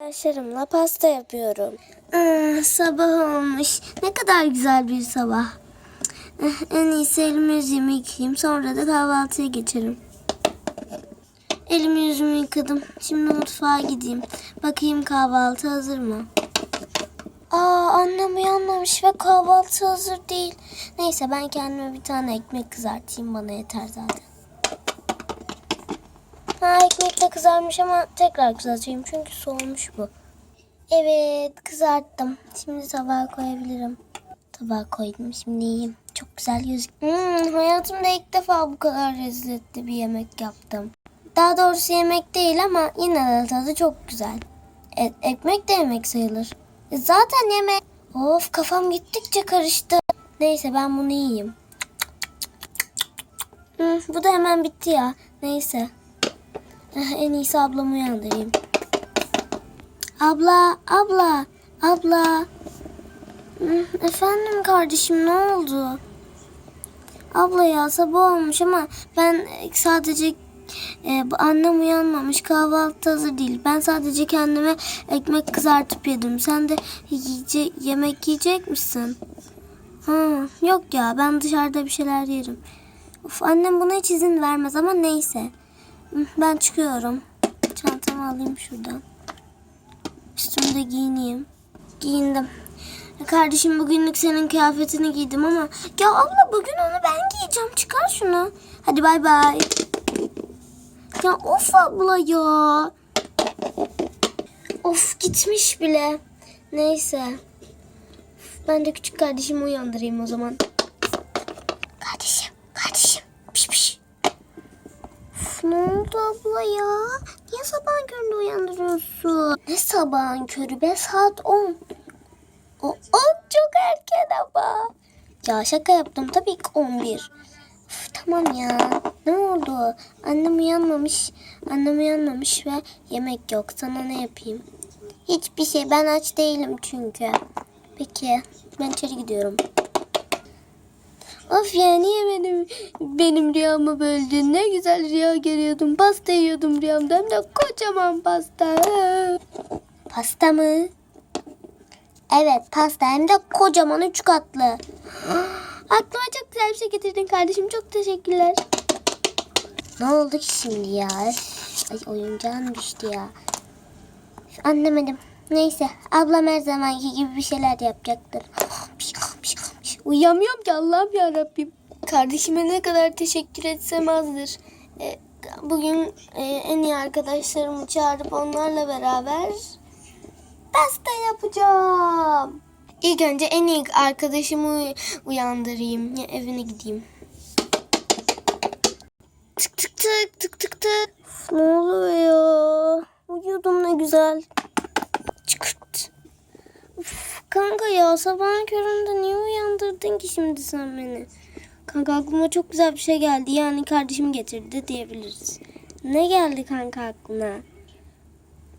Arkadaşlarımla pasta yapıyorum. Ah, sabah olmuş. Ne kadar güzel bir sabah. Eh, En iyisi elimi yüzümü yıkayayım. Sonra da kahvaltıya geçerim. Elimi yüzümü yıkadım. Şimdi mutfağa gideyim. Bakayım kahvaltı hazır mı? Aa annem uyanmamış ve kahvaltı hazır değil. Neyse ben kendime bir tane ekmek kızartayım. Bana yeter zaten. Ha ekmek de kızarmış ama tekrar kızartayım çünkü soğumuş bu. Evet kızarttım. Şimdi tabağa koyabilirim. Tabağa koydum şimdi yiyeyim. Çok güzel gözüküyor. Hmm, hayatımda ilk defa bu kadar lezzetli bir yemek yaptım. Daha doğrusu yemek değil ama yine de tadı çok güzel. E- ekmek de yemek sayılır. E, zaten yemek. Of kafam gittikçe karıştı. Neyse ben bunu yiyeyim. Hmm, bu da hemen bitti ya. Neyse. Eh, En iyisi ablamı uyandırayım. Abla, abla, abla. Hmm, Efendim kardeşim ne oldu? Abla ya sabah olmuş ama ben e, sadece e, annem uyanmamış kahvaltı hazır değil. Ben sadece kendime ekmek kızartıp yedim. Sen de yiyece yemek yiyecek misin? Ha, yok ya ben dışarıda bir şeyler yerim. Of, annem buna hiç izin vermez ama neyse. Ben çıkıyorum. Çantamı alayım şuradan. Üstümü de giyineyim. Giyindim. Kardeşim bugünlük senin kıyafetini giydim ama ya abla bugün onu ben giyeceğim. Çıkar şunu. Hadi bay bay. Ya of abla ya. Of gitmiş bile. Neyse. Ben de küçük kardeşimi uyandırayım o zaman. Abla ya? Niye sabahın köründe uyandırıyorsun? Ne sabahın körü be saat 10. O 10 çok erken ama. Ya şaka yaptım tabii ki 11. Üf, tamam ya. Ne oldu? Annem uyanmamış. Annem uyanmamış ve yemek yok. Sana ne yapayım? Hiçbir şey. Ben aç değilim çünkü. Peki. Ben içeri gidiyorum. Of ya niye benim benim rüyamı böldün? Ne güzel rüya görüyordum. Pasta yiyordum rüyamda. Hem de kocaman pasta. Pasta mı? Evet pasta hem de kocaman üç katlı. Aklıma çok güzel bir şey getirdin kardeşim. Çok teşekkürler. Ne oldu ki şimdi ya? Ay oyuncağım düştü ya. Anlamadım. Neyse ablam her zamanki gibi bir şeyler yapacaktır. Uyuyamıyorum ki Allah'ım ya Rabbim. Kardeşime ne kadar teşekkür etsem azdır. E, bugün e, en iyi arkadaşlarımı çağırıp onlarla beraber pasta yapacağım. İlk önce en iyi arkadaşımı uy- uyandırayım. Ya, evine gideyim. Tık tık tık tık tık tık. Ne oluyor ya? Uyuyordum ne güzel. Çıkırt. Uf, kanka ya sabahın köründe niye uyandırdın ki şimdi sen beni? Kanka aklıma çok güzel bir şey geldi. Yani kardeşim getirdi diyebiliriz. Ne geldi kanka aklına?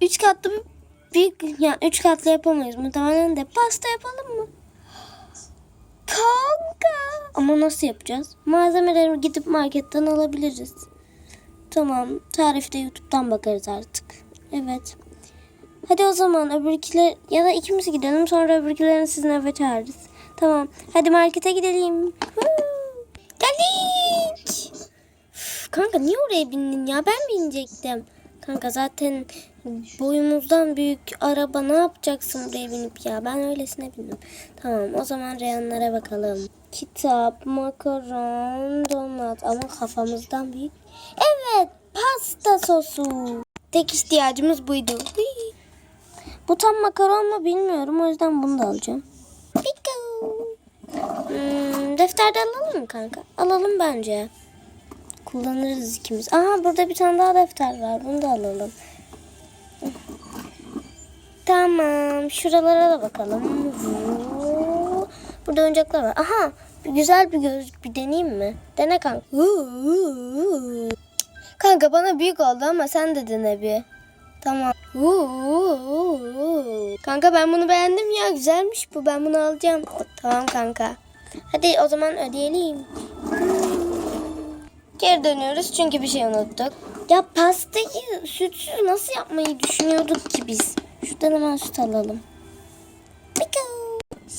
Üç katlı bir, yani üç katlı yapamayız. Muhtemelen de pasta yapalım mı? Kanka. Ama nasıl yapacağız? Malzemeleri gidip marketten alabiliriz. Tamam. Tarifte YouTube'dan bakarız artık. Evet. Hadi o zaman öbürkiler ya da ikimiz gidelim sonra öbürkilerini sizin eve çağırırız. Tamam. Hadi markete gidelim. Geldik. Kanka niye oraya bindin ya? Ben binecektim. Kanka zaten boyumuzdan büyük araba ne yapacaksın buraya binip ya? Ben öylesine bindim. Tamam o zaman reyanlara bakalım. Kitap, makaron, donat ama kafamızdan büyük. Evet pasta sosu. Tek ihtiyacımız buydu. Hıy. Bu tam makaron mu bilmiyorum o yüzden bunu da alacağım. Pico. Hmm, defterde alalım mı kanka? Alalım bence. Kullanırız ikimiz. Aha burada bir tane daha defter var. Bunu da alalım. Tamam. Şuralara da bakalım. Burada oyuncaklar var. Aha. Güzel bir gözlük bir deneyeyim mi? Dene kanka. Kanka bana büyük oldu ama sen de dene bir. Tamam. Vuu. Kanka ben bunu beğendim ya. Güzelmiş bu. Ben bunu alacağım. Tamam kanka. Hadi o zaman ödeyelim. Geri dönüyoruz çünkü bir şey unuttuk. Ya pastayı sütsüz nasıl yapmayı düşünüyorduk ki biz? Şuradan hemen süt alalım.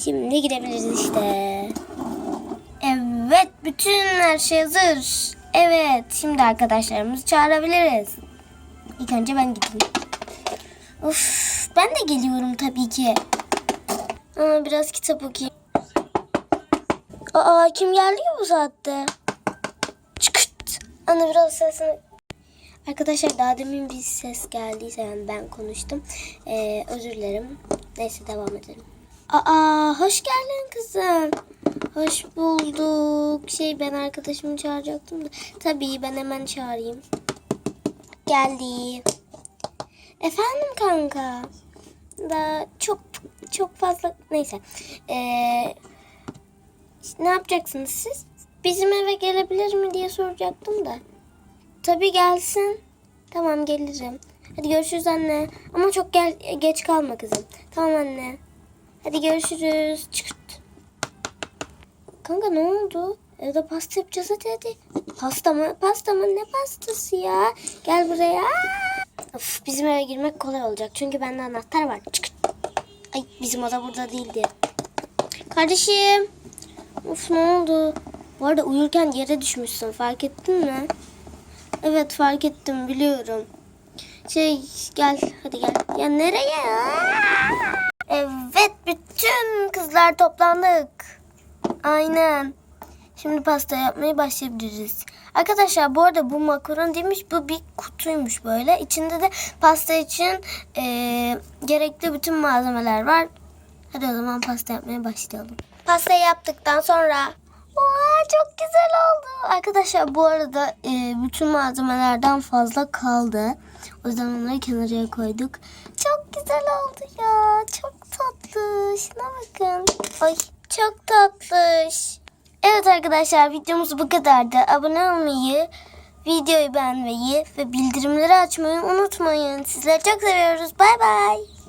Şimdi gidebiliriz işte. Evet, bütün her şey hazır. Evet, şimdi arkadaşlarımızı çağırabiliriz. İlk önce ben gideyim. Of, ben de geliyorum tabii ki. Aa, biraz kitap okuyayım. Aa, kim geldi ki bu saatte? Çıkırt. Anne biraz sesini... Arkadaşlar daha demin bir ses geldiyse yani ben konuştum. Ee, özür dilerim. Neyse devam edelim. Aa, hoş geldin kızım. Hoş bulduk. Şey ben arkadaşımı çağıracaktım da. Tabii ben hemen çağırayım. Geldi. Efendim kanka. Da çok çok fazla neyse. Ee, ne yapacaksınız siz? Bizim eve gelebilir mi diye soracaktım da. Tabii gelsin. Tamam gelirim. Hadi görüşürüz anne. Ama çok gel geç kalma kızım. Tamam anne. Hadi görüşürüz. Çıkırt. Kanka ne oldu? Evde pasta yapacağız hadi hadi. Pasta mı? Pasta mı? Ne pastası ya? Gel buraya. Of, bizim eve girmek kolay olacak. Çünkü bende anahtar var. Çıkırt. Ay bizim oda burada değildi. Kardeşim. Of ne oldu? Bu arada uyurken yere düşmüşsün. Fark ettin mi? Evet fark ettim biliyorum. Şey gel hadi gel. Ya nereye? Evet bütün kızlar toplandık. Aynen. Şimdi pasta yapmaya başlayabiliriz. Arkadaşlar bu arada bu makaron demiş bu bir kutuymuş böyle. İçinde de pasta için eee, gerekli bütün malzemeler var. Hadi o zaman pasta yapmaya başlayalım. Pastayı yaptıktan sonra Oha çok güzel oldu. Arkadaşlar bu arada e, bütün malzemelerden fazla kaldı. O yüzden onları kenara koyduk. Çok güzel oldu ya. Çok tatlı. Şuna bakın. Ay çok tatlış. Evet arkadaşlar videomuz bu kadardı. Abone olmayı, videoyu beğenmeyi ve bildirimleri açmayı unutmayın. Sizleri çok seviyoruz. Bay bay.